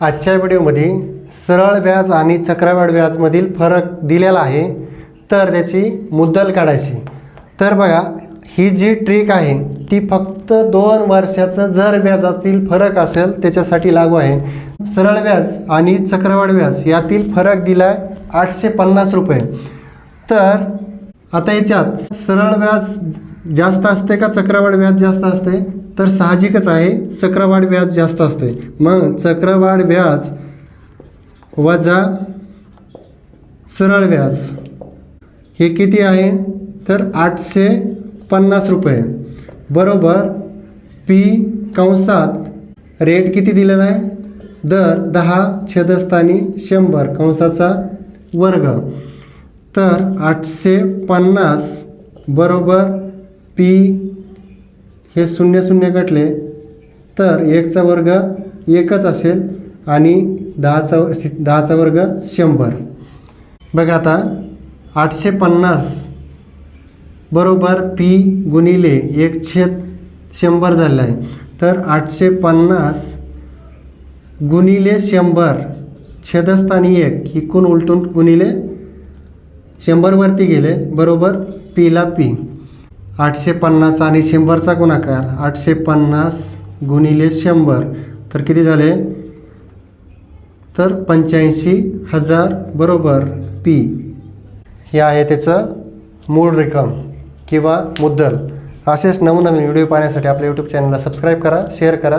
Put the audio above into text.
आजच्या व्हिडिओमध्ये सरळ व्याज आणि चक्रवाढ व्याजमधील फरक दिलेला आहे. तर त्याची मुद्दल काढायची. तर बघा ही जी ट्रिक आहे ती फक्त दोन वर्षाचं जर व्याजातील फरक असेल त्याच्यासाठी लागू आहे. सरळ व्याज आणि चक्रवाढ व्याज यातील फरक दिला आहे आठशे पन्नास रुपये. तर आता याच्यात सरळ व्याज जास्त असते का चक्रवाढ व्याज जास्त असते? तर साहजिकच आहे चक्रवाढ व्याज जास्त असते. मग चक्रवाढ व्याज वजा सरळ व्याज हे किती आहे? तर आठशे पन्नास रुपये. बरोबर पी कंसात रेट किती दिलेला आहे? दर दहा छेदस्थानी शंभर कंसाचा वर्ग. तर आठशे पन्नास बरोबर पी हे शून्य शून्य कटले तर एकचा वर्ग एकच असेल आणि दहाचा दहाचा वर्ग शंभर. बघा आता आठशे पन्नास बरोबर पी गुणिले एक छेद शंभर झालं आहे. तर आठशे पन्नास गुणिले शंभर छेदस्थानी एक इकून उलटून गुणिले शंभरवरती गेले बरोबर पीला पी आठशे पन्नास आणि शंभरचा गुणाकार. आठशे पन्नास गुणिले शंभर. तर किती झाले? तर पंच्याऐंशी हजार बरोबर पी हे आहे त्याचं मूळ रक्कम किंवा मुद्दल. असेच नवनवीन व्हिडिओ पाहण्यासाठी आपल्या यूट्यूब चॅनलला सबस्क्राईब करा शेअर करा.